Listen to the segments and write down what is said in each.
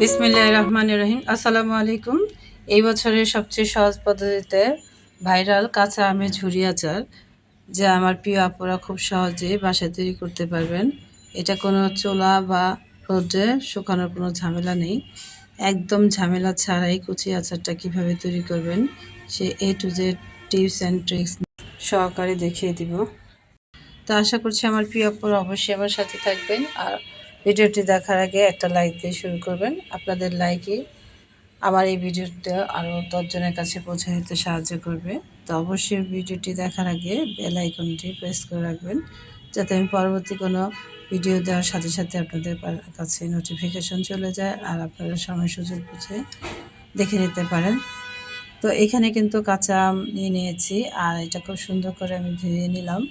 বিসমিল্লাহ রহমান রহিম আসসালামু আলাইকুম এই বছরের সবচেয়ে সহজ পদ্ধতিতে ভাইরাল কাঁচা আমের ঝুরি আচার, যা আমার প্রিয় আপুরা খুব সহজে বাসায় তৈরি করতে পারবেন। এটা কোনো চোলা বা রোদে শুকানোর কোনো ঝামেলা নেই। একদম ঝামেলা ছাড়াই কুচি আচারটা কীভাবে তৈরি করবেন, সে A to Z tips and tricks সহকারে দেখিয়ে দিব। তো আশা করছি আমার প্রিয় আপুরা অবশ্যই আমার সাথে থাকবেন। আর ভিডিওটি দেখার আগে একটা লাইক দিয়ে শুরু করবেন। আপনাদের লাইকই আমার এই ভিডিওটা আরও দশজনের কাছে পৌঁছে দিতে সাহায্য করবে। তো অবশ্যই ভিডিওটি দেখার আগে বেল আইকনটি প্রেস করে রাখবেন, যাতে আমি পরবর্তী কোনো ভিডিও দেওয়ার সাথে সাথে আপনাদের কাছে নোটিফিকেশন চলে যায় আর আপনারা সময় সুযোগ বুঝে দেখে নিতে পারেন। তো এখানে কিন্তু কাঁচা আম নিয়ে নিয়েছি আর এটা খুব সুন্দর করে আমি ধুয়ে নিলাম।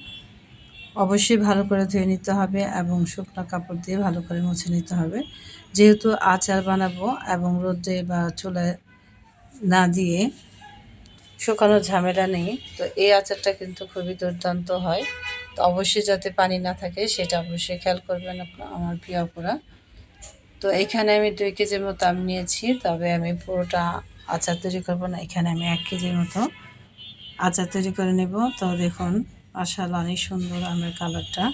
অবশ্যই ভালো করে ধুয়ে নিতে হবে এবং শুকনো কাপড় দিয়ে ভালো করে মুছে নিতে হবে। যেহেতু আচার বানাবো এবং রোদে বা চুলায় না দিয়ে শুকানো ঝামেলা নেই, তো এই আচারটা কিন্তু খুবই দুর্দান্ত হয়। তো অবশ্যই যাতে পানি না থাকে সেটা অবশ্যই খেয়াল করবেন আপনার, আমার প্রিয় অপরা তো এখানে আমি দুই কেজির মতো আম নিয়েছি, তবে আমি পুরোটা আচার তৈরি করব না, এখানে আমি এক কেজির মতো আচার তৈরি করে নেব। তো দেখুন মাসাল্লাহ অনেক সুন্দর আমের কালারটা।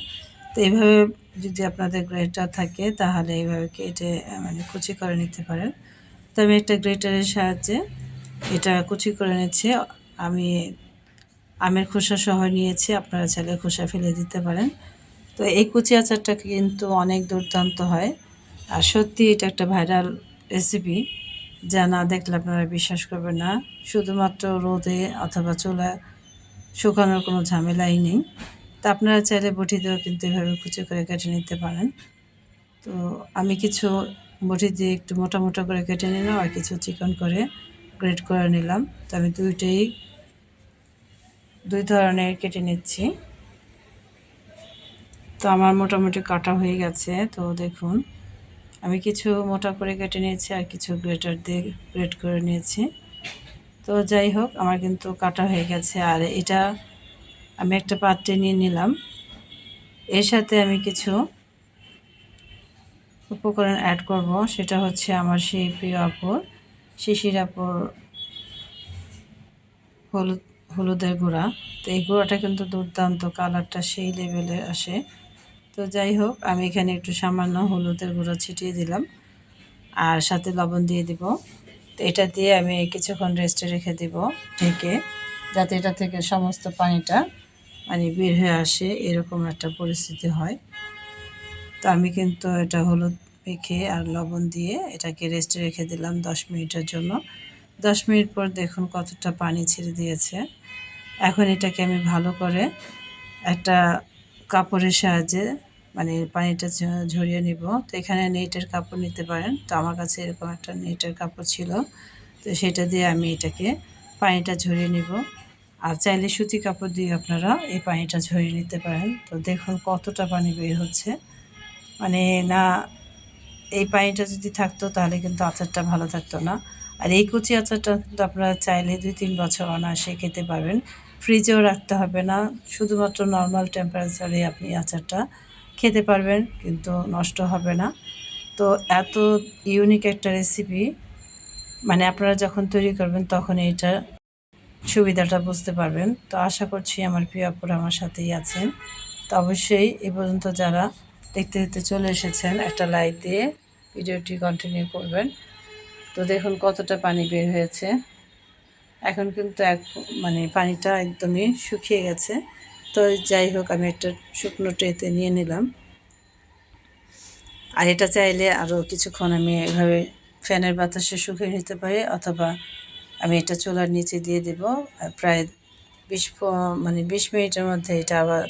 তো এইভাবে যদি আপনাদের গ্রেটার থাকে, তাহলে এইভাবে কেটে মানে কুচি করে নিতে পারেন। তো আমি একটা গ্রেটারের সাহায্যে এটা কুচি করে নিচ্ছি। আমি আমের খোসা সহ নিয়েছি, আপনারা চাইলে খোসা ফেলে দিতে পারেন। তো এই কুচি আচারটা কিন্তু অনেক দুর্দান্ত হয়। আর সত্যি এটা একটা ভাইরাল রেসিপি যা না দেখলে আপনারা বিশ্বাস করবেন না। শুধুমাত্র রোদে অথবা চুলা শুকানোর কোনো ঝামেলাই নেই। তা আপনারা চাইলে বটি দিয়েও কিন্তু এভাবে কুচি করে কেটে নিতে পারেন। তো আমি কিছু বটি দিয়ে একটু মোটা মোটা করে কেটে নিলাম আর কিছু চিকন করে গ্রেড করে নিলাম। তো আমি দুইটাই দুই ধরনের কেটে নিচ্ছি। তো আমার মোটামুটি কাটা হয়ে গেছে। তো দেখুন, আমি কিছু মোটা করে কেটে নিয়েছি আর কিছু গ্রেটার দিয়ে গ্রেড করে নিয়েছি। তো যাই হোক, আমার কিন্তু কাটা হয়ে গেছে। আর এটা আমি একটা পাত্রে নিয়ে নিলাম। এর সাথে আমি কিছু উপকরণ অ্যাড করব। সেটা হচ্ছে আমার সেই প্রিয় আপুর, শিশির আপুর হলুদ, হলুদের গুঁড়া। তো এই গুঁড়াটা কিন্তু দুর্দান্ত কালারটা সেই লেভেলে আসে। তো যাই হোক, আমি এখানে একটু সামান্য হলুদের গুঁড়ো ছিটিয়ে দিলাম। আর সাথে লবণ দিয়ে দিব। তো এটা দিয়ে আমি কিছুক্ষণ রেস্টে রেখে দিব, ঢেকে, যাতে এটা থেকে সমস্ত পানিটা মানে বের হয়ে আসে, এরকম একটা পরিস্থিতি হয়। তো আমি কিন্তু এটা হলুদ মেখে আর লবণ দিয়ে এটাকে রেস্টে রেখে দিলাম দশ মিনিটের জন্য। দশ মিনিট পর দেখুন কতটা পানি ছেড়ে দিয়েছে। এখন এটাকে আমি ভালো করে একটা কাপড়ের সাহায্যে মানে পানিটা ঝরিয়ে নিব। তো এখানে নেটের কাপড় নিতে পারেন। তো আমার কাছে এরকম একটা নেটের কাপড় ছিল। তো সেটা দিয়ে আমি এটাকে পানিটা ঝরিয়ে নিব। আর চাইলে সুতি কাপড় দিয়ে আপনারা এই পানিটা ঝরিয়ে নিতে পারেন। তো দেখুন কতটা পানি বের হচ্ছে। মানে না, এই পানিটা যদি থাকতো তাহলে কিন্তু আচারটা ভালো থাকতো না। আর এই কুচি আচারটা কিন্তু আপনারা চাইলে দুই তিন বছর অনায়াসে খেতে পারবেন। ফ্রিজেও রাখতে হবে না। শুধুমাত্র নর্মাল টেম্পারেচারে আপনি আচারটা খেতে পারবেন, কিন্তু নষ্ট হবে না। তো এত ইউনিক একটা রেসিপি মানে আপনারা যখন তৈরি করবেন তখন এইটা সুবিধাটা বুঝতে পারবেন। তো আশা করছি আমার প্রিয় আপুরা আমার সাথেই আছেন। তো অবশ্যই এ পর্যন্ত যারা দেখতে দেখতে চলে এসেছেন, একটা লাইক দিয়ে ভিডিওটি কন্টিনিউ করবেন। তো দেখুন কতটা পানি বের হয়েছে। এখন কিন্তু এক মানে পানিটা একদমই শুকিয়ে গেছে। তো যাই হোক, আমি একটা শুকনো ট্রেতে নিয়ে নিলাম। আর এটা চাইলে আরও কিছুক্ষণ আমি এভাবে ফ্যানের বাতাসে শুকিয়ে নিতে পারি, অথবা আমি এটা চুলার নিচে দিয়ে দেব। প্রায় বিশ মানে বিশ মিনিটের মধ্যে এটা আবার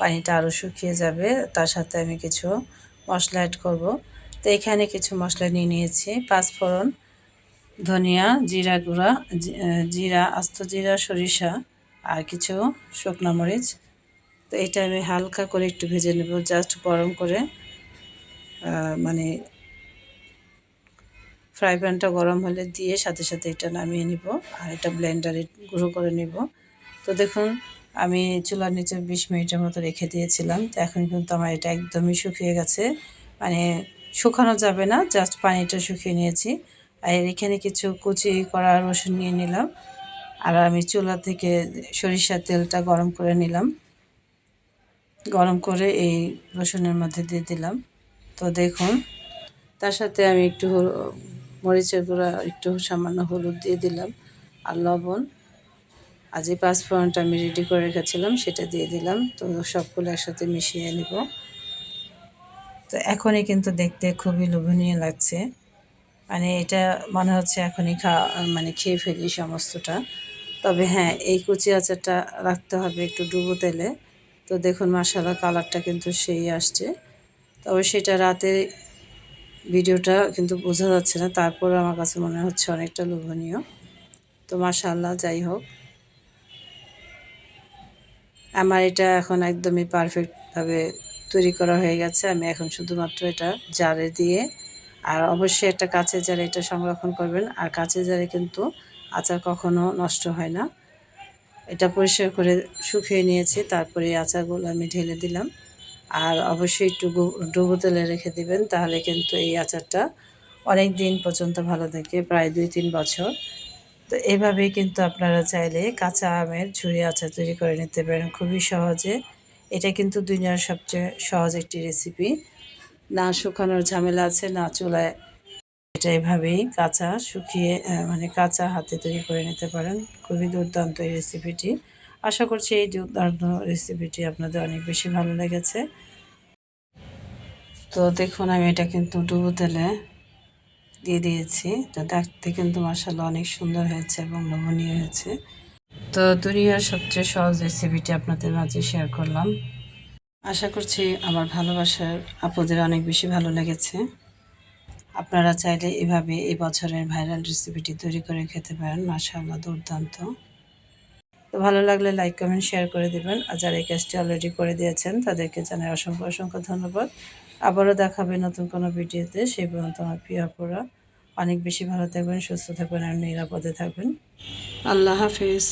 পানিটা আরও শুকিয়ে যাবে। তার সাথে আমি কিছু মশলা অ্যাড করব। তো এখানে কিছু মশলা নিয়ে নিয়েছি। পাঁচফোড়ন ধনিয়া, জিরা গুঁড়া জিরা, আস্ত জিরা, সরিষা আর কিছু শুকনো মরিচ। তো এটা আমি হালকা করে একটু ভেজে নেব জাস্ট গরম করে। মানে ফ্রাই প্যানটা গরম হলে দিয়ে সাথে সাথে এটা নামিয়ে নিব আর এটা ব্লেন্ডারে গুঁড়ো করে নিব। তো দেখুন, আমি চুলার নিচে বিশ মিনিটের মতো রেখে দিয়েছিলাম। তো এখন কিন্তু আমার এটা একদমই শুকিয়ে গেছে। মানে শুকানো যাবে না জাস্ট পানিটা শুকিয়ে নিয়েছি। আর এখানে কিছু কুচি করা রসুন নিয়ে নিলাম। আর আমি চুলা থেকে সরিষার তেলটা গরম করে নিলাম। গরম করে এই রসুনের মধ্যে দিয়ে দিলাম। তো দেখুন, তার সাথে আমি একটু মরিচের গুঁড়া, একটু সামান্য হলুদ দিয়ে দিলাম আর লবণ। আর যে পাঁচফোড়নটা আমি রেডি করে রেখেছিলাম, সেটা দিয়ে দিলাম। তো সবগুলো একসাথে মিশিয়ে নিব। তো এখনই কিন্তু দেখতে খুবই লোভনীয় লাগছে। মানে এটা মনে হচ্ছে এখনই খাওয়া মানে খেয়ে ফেলি সমস্তটা। তবে হ্যাঁ এই কুচি আচারটা রাখতে হবে একটু ডুবো তেলে। তো দেখুন মশালা কালারটা কিন্তু সেই আসছে। তবে সেটা রাতে ভিডিওটা কিন্তু বোঝা যাচ্ছে না তারপর আমার কাছে মনে হচ্ছে অনেকটা লোভনীয়। তো মাশাল্লাহ যাই হোক। আমার এটা এখন একদমই পারফেক্টভাবে তৈরি করা হয়ে গেছে। আমি এখন শুধুমাত্র এটা জারে দিয়ে, আর অবশ্যই একটা কাঁচের জারে এটা সংরক্ষণ করবেন। আর কাঁচের জারে কিন্তু আচার কখনো নষ্ট হয় না। এটা পরিষ্কার করে শুকিয়ে নিয়েছি, তারপরে আচারগুলো আমি ঢেলে দিলাম। আর অবশ্যই একটু ডুবো তেলে রেখে দিবেন, তাহলে কিন্তু এই আচারটা অনেক দিন পর্যন্ত ভালো থাকে, প্রায় দুই তিন বছর। তো এভাবেই কিন্তু আপনারা চাইলে কাঁচা আমের ঝুরি আচার তৈরি করে নিতে পারেন, খুবই সহজে। এটা কিন্তু দুনিয়ার সবচেয়ে সহজ একটি রেসিপি না শুকানোর ঝামেলা আছে, না চুলায় এটা এভাবেই কাঁচা শুকিয়ে মানে কাঁচা হাতে তৈরি করে নিতে পারেন। খুবই দুর্দান্ত এই রেসিপিটি আশা করছি এই দুর্দান্ত রেসিপিটি আপনাদের অনেক বেশি ভালো লেগেছে। তো দেখুন, আমি এটা কিন্তু ডুবো তেলে দিয়ে দিয়েছি। তো দেখতে কিন্তু মশালা অনেক সুন্দর হয়েছে এবং লোভনীয় হয়েছে। তো দুনিয়ার সবচেয়ে সহজ রেসিপিটি আপনাদের মাঝে শেয়ার করলাম। আশা করছি আমার ভালোবাসার আপুদের অনেক বেশি ভালো লেগেছে। আপনারা চাইলে এভাবে এই বছরের ভাইরাল রেসিপিটি তৈরি করে খেতে পারেন, মাশাআল্লাহ দুর্দান্ত। তো ভালো লাগলে লাইক কমেন্ট শেয়ার করে দিবেন। আর যারা এই কাজটি অলরেডি করে দিয়েছেন, তাদেরকে জানাই অসংখ্য অসংখ্য ধন্যবাদ। আবারও দেখাবে নতুন কোনো ভিডিওতে। সেই পর্যন্ত আমার প্রিয় আপুরা, অনেক বেশি ভালো থাকবেন, সুস্থ থাকবেন আর নিরাপদে থাকবেন। আল্লাহ হাফিজ।